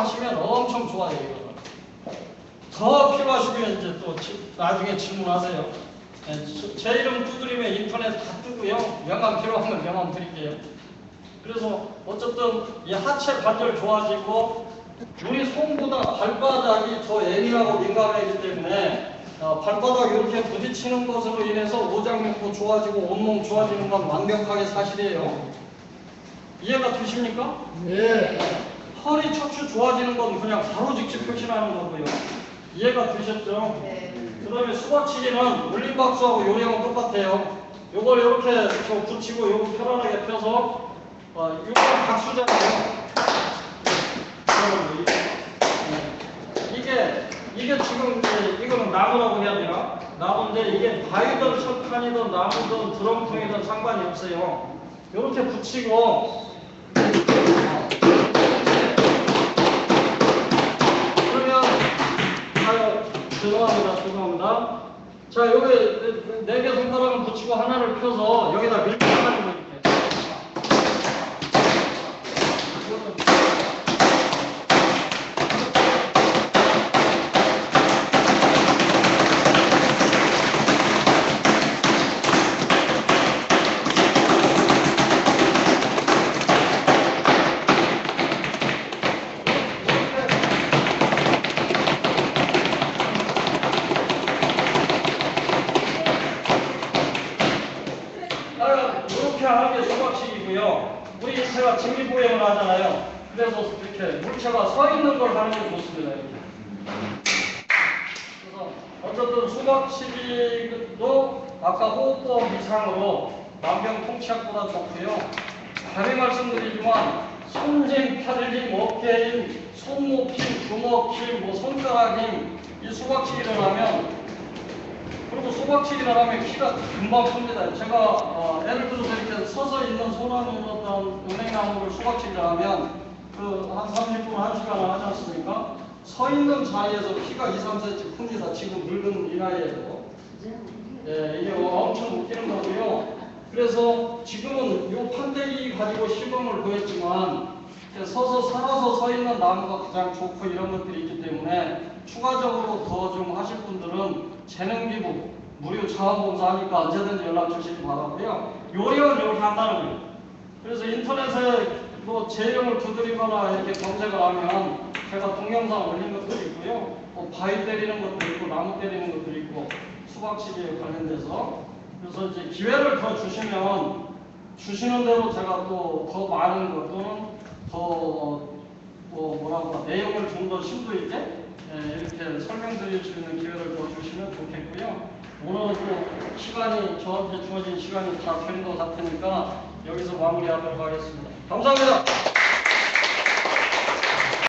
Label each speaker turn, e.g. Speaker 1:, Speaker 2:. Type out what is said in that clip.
Speaker 1: 하시면 엄청 좋아요, 이거는. 더 필요하시면 이제 또 지- 나중에 질문하세요. 예, 저- 제 이름 두드리면 인터넷 다 뜨고요. 명함 필요하면 명함 드릴게요. 그래서 어쨌든 이 하체 관절 좋아지고 우리 손보다 발바닥이 더 예민하고 민감하기 때문에 어, 발바닥 이렇게 부딪히는 것으로 인해서 오장육부 좋아지고 온몸 좋아지는 건 완벽하게 사실이에요. 이해가 되십니까?
Speaker 2: 예.
Speaker 1: 허리 척추 좋아지는 건 그냥 바로 직접 표시나는 거고요. 이해가 되셨죠?
Speaker 3: 네.
Speaker 1: 그 다음에 수박치기는 올림박수하고 요령은 똑같아요. 요걸 이렇게 저 붙이고 요거 편안하게 펴서 어, 요건 박수잖아요. 네. 이게 이게 지금 이제 이거는 나무라고 해야 되나? 나무인데 이게 바위든 철판이든 나무든 드럼통이든 상관이 없어요. 이렇게 붙이고 어, 그러면 아유 죄송합니다 죄송합니다 자 여기 네 개 손가락을 붙이고 하나를 펴서 여기다 밀고 하는 거 이렇게 아, 이렇게 하는 게 수박식이고요. 우리 제가 직립보행을 하잖아요. 그래서 이렇게 물체가 서 있는 걸 하는 게 좋습니다. 이렇게. 그래서 어쨌든 수박치기도 아까 호흡법 이상으로 만병통치약보다 좋고요. 다시 말씀드리지만 손쟁, 팔힘, 어깨힘, 손목 힘, 주먹 힘, 뭐 손가락 힘 이 수박치기를 하면 그리고 하면 키가 금방 큽니다. 제가 어, 예를 들어서 이렇게 서서 있는 소나무 어떤 은행나무를 하면 그 한 30분, 1시간을 하지 않습니까? 서 있는 자리에서 키가 2, 3cm 큽니다. 지금 늙은 이 나이에도. 예, 이게 엄청 웃기는 거고요. 그래서 지금은 이 판때기 가지고 시범을 보였지만 서서 살아서 서 있는 나무가 가장 좋고 이런 것들이 있기 때문에 추가적으로 더 좀 하실 분들은 재능기부 무료 자원봉사 하니까 언제든지 연락 주시기 바라고요. 요령은 이렇게 한다는 거예요. 그래서 인터넷에 뭐 제형을 두드리거나 이렇게 검색을 하면 제가 동영상 올린 것도 있고요. 뭐 바위 때리는 것도 있고 나무 때리는 것도 있고 수박치기에 관련돼서 그래서 이제 기회를 더 주시면 주시는 대로 제가 또 더 많은 것 또는 더 뭐 뭐라고 내용을 좀 더 심도 있게 예, 이렇게 설명드릴 수 있는 기회를 더 주시면 좋겠고요. 오늘은 또 시간이 저한테 주어진 시간이 다된것 같으니까 여기서 마무리하도록 하겠습니다. 감사합니다.